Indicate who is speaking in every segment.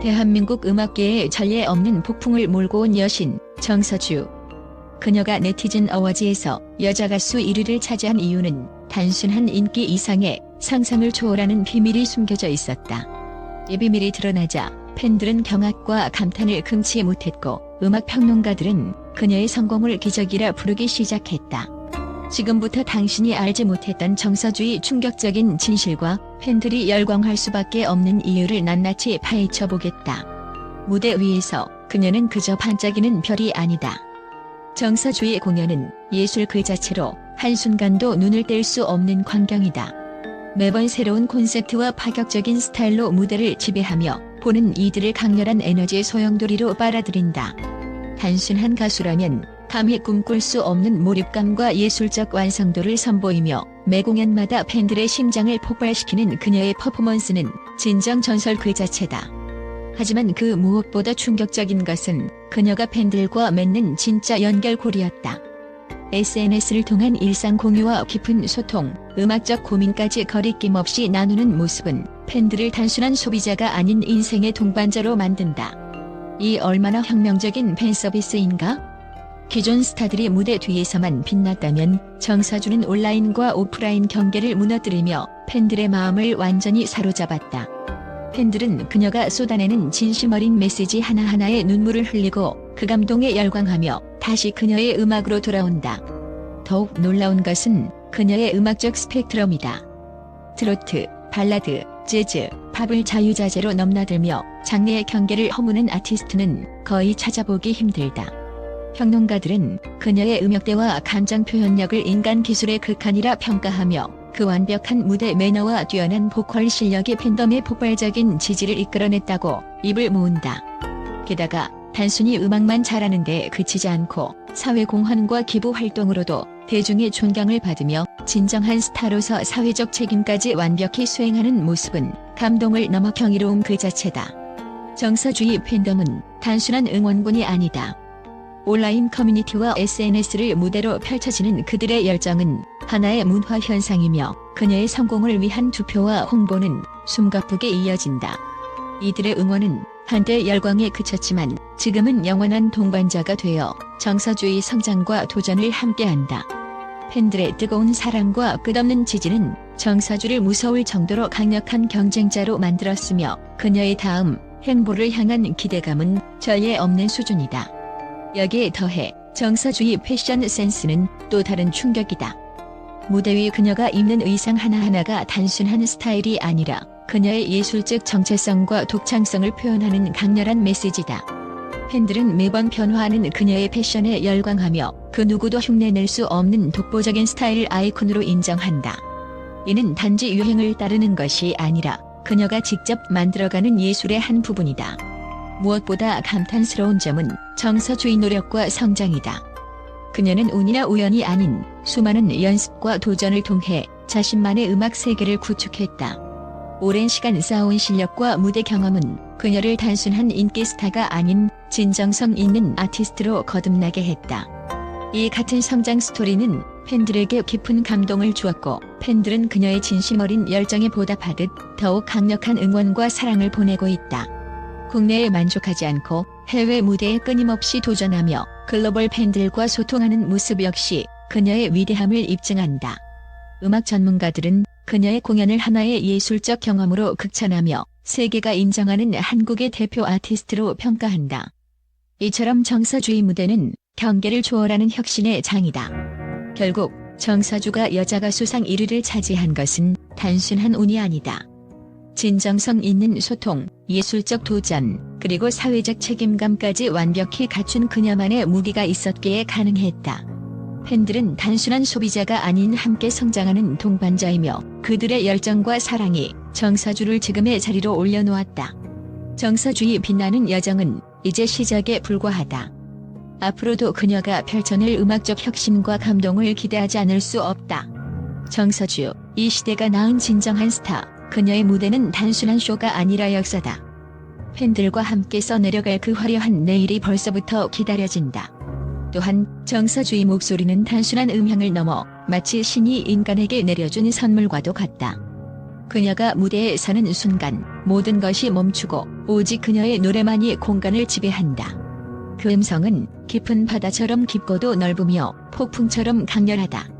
Speaker 1: 대한민국 음악계에 전례 없는 폭풍을 몰고 온 여신 정서주. 그녀가 네티즌 어워즈에서 여자 가수 1위를 차지한 이유는 단순한 인기 이상의 상상을 초월하는 비밀이 숨겨져 있었다. 이 비밀이 드러나자 팬들은 경악과 감탄을 금치 못했고 음악 평론가들은 그녀의 성공을 기적이라 부르기 시작했다. 지금부터 당신이 알지 못했던 정서주의 충격적인 진실과 팬들이 열광할 수밖에 없는 이유를 낱낱이 파헤쳐 보겠다. 무대 위에서 그녀는 그저 반짝이는 별이 아니다. 정서주의 공연은 예술 그 자체로 한순간도 눈을 뗄 수 없는 광경이다. 매번 새로운 콘셉트와 파격적인 스타일로 무대를 지배하며 보는 이들을 강렬한 에너지의 소용돌이로 빨아들인다. 단순한 가수라면 감히 꿈꿀 수 없는 몰입감과 예술적 완성도를 선보이며 매 공연마다 팬들의 심장을 폭발시키는 그녀의 퍼포먼스는 진정 전설 그 자체다. 하지만 그 무엇보다 충격적인 것은 그녀가 팬들과 맺는 진짜 연결고리였다. SNS를 통한 일상 공유와 깊은 소통, 음악적 고민까지 거리낌 없이 나누는 모습은 팬들을 단순한 소비자가 아닌 인생의 동반자로 만든다. 이 얼마나 혁명적인 팬 서비스인가? 기존 스타들이 무대 뒤에서만 빛났다면 정사주는 온라인과 오프라인 경계를 무너뜨리며 팬들의 마음을 완전히 사로잡았다. 팬들은 그녀가 쏟아내는 진심 어린 메시지 하나하나에 눈물을 흘리고 그 감동에 열광하며 다시 그녀의 음악으로 돌아온다. 더욱 놀라운 것은 그녀의 음악적 스펙트럼이다. 트로트, 발라드, 재즈, 팝을 자유자재로 넘나들며 장르의 경계를 허무는 아티스트는 거의 찾아보기 힘들다. 평론가들은 그녀의 음역대와 감정 표현력을 인간 기술의 극한이라 평가하며 그 완벽한 무대 매너와 뛰어난 보컬 실력이 팬덤의 폭발적인 지지를 이끌어냈다고 입을 모은다. 게다가 단순히 음악만 잘하는 데 그치지 않고 사회 공헌과 기부 활동으로도 대중의 존경을 받으며 진정한 스타로서 사회적 책임까지 완벽히 수행하는 모습은 감동을 넘어 경이로움 그 자체다. 정서주의 팬덤은 단순한 응원군이 아니다. 온라인 커뮤니티와 SNS를 무대로 펼쳐지는 그들의 열정은 하나의 문화 현상이며 그녀의 성공을 위한 투표와 홍보는 숨가쁘게 이어진다. 이들의 응원은 한때 열광에 그쳤지만 지금은 영원한 동반자가 되어 정서주의 성장과 도전을 함께한다. 팬들의 뜨거운 사랑과 끝없는 지지는 정사주를 무서울 정도로 강력한 경쟁자로 만들었으며 그녀의 다음 행보를 향한 기대감은 전례 없는 수준이다. 여기에 더해 정서주의 패션 센스는 또 다른 충격이다. 무대 위 그녀가 입는 의상 하나하나가 단순한 스타일이 아니라 그녀의 예술적 정체성과 독창성을 표현하는 강렬한 메시지다. 팬들은 매번 변화하는 그녀의 패션에 열광하며 그 누구도 흉내낼 수 없는 독보적인 스타일 아이콘으로 인정한다. 이는 단지 유행을 따르는 것이 아니라 그녀가 직접 만들어가는 예술의 한 부분이다. 무엇보다 감탄스러운 점은 정서주의 노력과 성장이다. 그녀는 운이나 우연이 아닌 수많은 연습과 도전을 통해 자신만의 음악 세계를 구축했다. 오랜 시간 쌓아온 실력과 무대 경험은 그녀를 단순한 인기 스타가 아닌 진정성 있는 아티스트로 거듭나게 했다. 이 같은 성장 스토리는 팬들에게 깊은 감동을 주었고 팬들은 그녀의 진심 어린 열정에 보답하듯 더욱 강력한 응원과 사랑을 보내고 있다. 국내에 만족하지 않고 해외 무대에 끊임없이 도전하며 글로벌 팬들과 소통하는 모습 역시 그녀의 위대함을 입증한다. 음악 전문가들은 그녀의 공연을 하나의 예술적 경험으로 극찬하며 세계가 인정하는 한국의 대표 아티스트로 평가한다. 이처럼 정서주의 무대는 경계를 초월하는 혁신의 장이다. 결국 정서주가 여자 가수상 1위를 차지한 것은 단순한 운이 아니다. 진정성 있는 소통, 예술적 도전, 그리고 사회적 책임감까지 완벽히 갖춘 그녀만의 무기가 있었기에 가능했다. 팬들은 단순한 소비자가 아닌 함께 성장하는 동반자이며 그들의 열정과 사랑이 정사주를 지금의 자리로 올려놓았다. 정사주의 빛나는 여정은 이제 시작에 불과하다. 앞으로도 그녀가 펼쳐낼 음악적 혁신과 감동을 기대하지 않을 수 없다. 정서주, 이 시대가 낳은 진정한 스타, 그녀의 무대는 단순한 쇼가 아니라 역사다. 팬들과 함께 써내려갈 그 화려한 내일이 벌써부터 기다려진다. 또한 정서주의 목소리는 단순한 음향을 넘어 마치 신이 인간에게 내려준 선물과도 같다. 그녀가 무대에 서는 순간 모든 것이 멈추고 오직 그녀의 노래만이 공간을 지배한다. 그 음성은 깊은 바다처럼 깊고도 넓으며 폭풍처럼 강렬하다.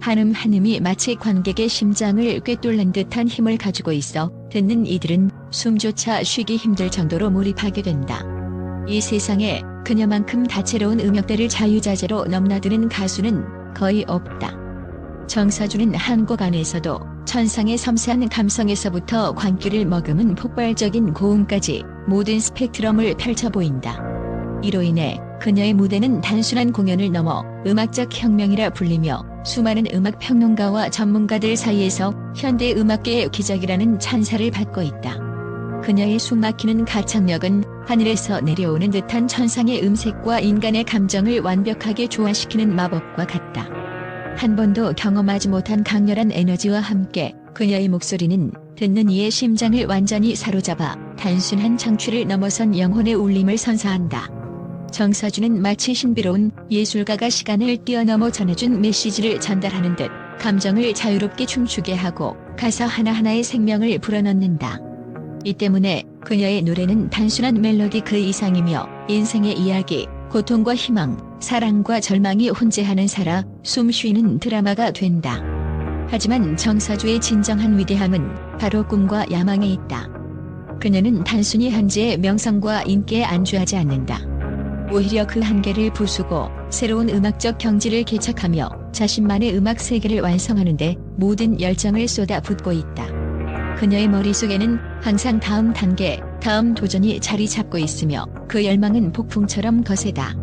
Speaker 1: 한음 한음이 마치 관객의 심장을 꿰뚫는 듯한 힘을 가지고 있어 듣는 이들은 숨조차 쉬기 힘들 정도로 몰입하게 된다. 이 세상에 그녀만큼 다채로운 음역대를 자유자재로 넘나드는 가수는 거의 없다. 정사주는 한국 안에서도 천상의 섬세한 감성에서부터 광기를 머금은 폭발적인 고음까지 모든 스펙트럼을 펼쳐 보인다. 이로 인해 그녀의 무대는 단순한 공연을 넘어 음악적 혁명이라 불리며 수많은 음악 평론가와 전문가들 사이에서 현대 음악계의 기적이라는 찬사를 받고 있다. 그녀의 숨막히는 가창력은 하늘에서 내려오는 듯한 천상의 음색과 인간의 감정을 완벽하게 조화시키는 마법과 같다. 한 번도 경험하지 못한 강렬한 에너지와 함께 그녀의 목소리는 듣는 이의 심장을 완전히 사로잡아 단순한 창취를 넘어선 영혼의 울림을 선사한다. 정사주는 마치 신비로운 예술가가 시간을 뛰어넘어 전해준 메시지를 전달하는 듯 감정을 자유롭게 춤추게 하고 가사 하나하나의 생명을 불어넣는다. 이 때문에 그녀의 노래는 단순한 멜로디 그 이상이며 인생의 이야기, 고통과 희망, 사랑과 절망이 혼재하는 살아 숨 쉬는 드라마가 된다. 하지만 정사주의 진정한 위대함은 바로 꿈과 야망에 있다. 그녀는 단순히 현재의 명성과 인기에 안주하지 않는다. 오히려 그 한계를 부수고 새로운 음악적 경지를 개척하며 자신만의 음악 세계를 완성하는데 모든 열정을 쏟아붓고 있다. 그녀의 머릿속에는 항상 다음 단계, 다음 도전이 자리 잡고 있으며 그 열망은 폭풍처럼 거세다.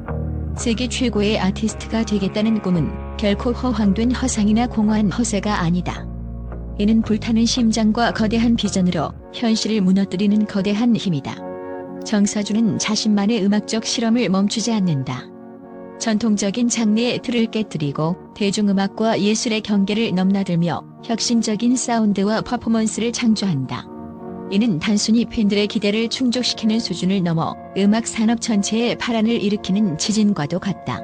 Speaker 1: 세계 최고의 아티스트가 되겠다는 꿈은 결코 허황된 허상이나 공허한 허세가 아니다. 이는 불타는 심장과 거대한 비전으로 현실을 무너뜨리는 거대한 힘이다. 정사주는 자신만의 음악적 실험을 멈추지 않는다. 전통적인 장르의 틀을 깨뜨리고 대중음악과 예술의 경계를 넘나들며 혁신적인 사운드와 퍼포먼스를 창조한다. 이는 단순히 팬들의 기대를 충족시키는 수준을 넘어 음악 산업 전체에 파란을 일으키는 지진과도 같다.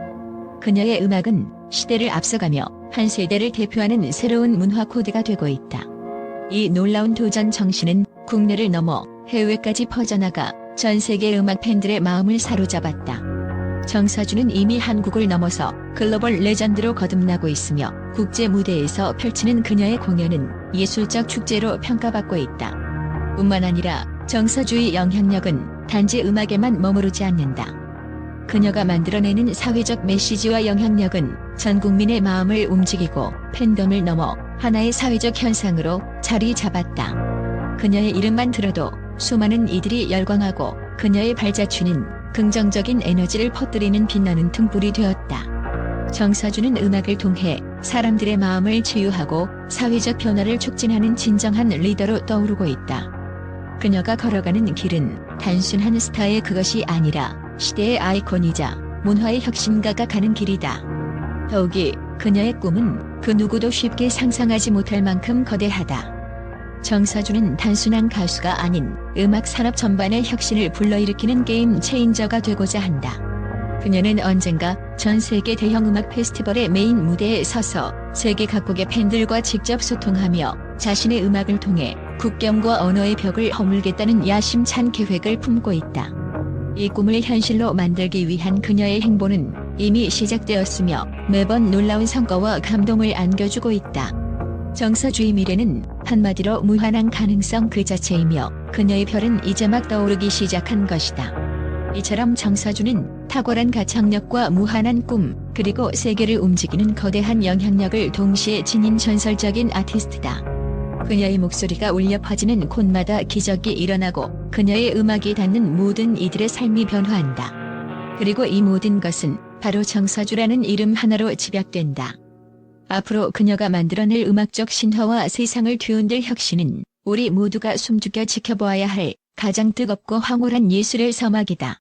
Speaker 1: 그녀의 음악은 시대를 앞서가며 한 세대를 대표하는 새로운 문화 코드가 되고 있다. 이 놀라운 도전 정신은 국내를 넘어 해외까지 퍼져나가 전 세계 음악 팬들의 마음을 사로잡았다. 정사주는 이미 한국을 넘어서 글로벌 레전드로 거듭나고 있으며 국제 무대에서 펼치는 그녀의 공연은 예술적 축제로 평가받고 있다. 뿐만 아니라 정서주의 영향력은 단지 음악에만 머무르지 않는다. 그녀가 만들어내는 사회적 메시지와 영향력은 전 국민의 마음을 움직이고 팬덤을 넘어 하나의 사회적 현상으로 자리 잡았다. 그녀의 이름만 들어도 수많은 이들이 열광하고 그녀의 발자취는 긍정적인 에너지를 퍼뜨리는 빛나는 등불이 되었다. 정사주는 음악을 통해 사람들의 마음을 치유하고 사회적 변화를 촉진하는 진정한 리더로 떠오르고 있다. 그녀가 걸어가는 길은 단순한 스타의 그것이 아니라 시대의 아이콘이자 문화의 혁신가가 가는 길이다. 더욱이 그녀의 꿈은 그 누구도 쉽게 상상하지 못할 만큼 거대하다. 정사주는 단순한 가수가 아닌 음악 산업 전반의 혁신을 불러일으키는 게임 체인저가 되고자 한다. 그녀는 언젠가 전 세계 대형 음악 페스티벌의 메인 무대에 서서 세계 각국의 팬들과 직접 소통하며 자신의 음악을 통해 국경과 언어의 벽을 허물겠다는 야심찬 계획을 품고 있다. 이 꿈을 현실로 만들기 위한 그녀의 행보는 이미 시작되었으며 매번 놀라운 성과와 감동을 안겨주고 있다. 정서주의 미래는 한마디로 무한한 가능성 그 자체이며 그녀의 별은 이제 막 떠오르기 시작한 것이다. 이처럼 정서주는 탁월한 가창력과 무한한 꿈, 그리고 세계를 움직이는 거대한 영향력을 동시에 지닌 전설적인 아티스트다. 그녀의 목소리가 울려 퍼지는 곳마다 기적이 일어나고 그녀의 음악이 닿는 모든 이들의 삶이 변화한다. 그리고 이 모든 것은 바로 정서주라는 이름 하나로 집약된다. 앞으로 그녀가 만들어낼 음악적 신화와 세상을 뒤흔들 혁신은 우리 모두가 숨죽여 지켜보아야 할 가장 뜨겁고 황홀한 예술의 서막이다.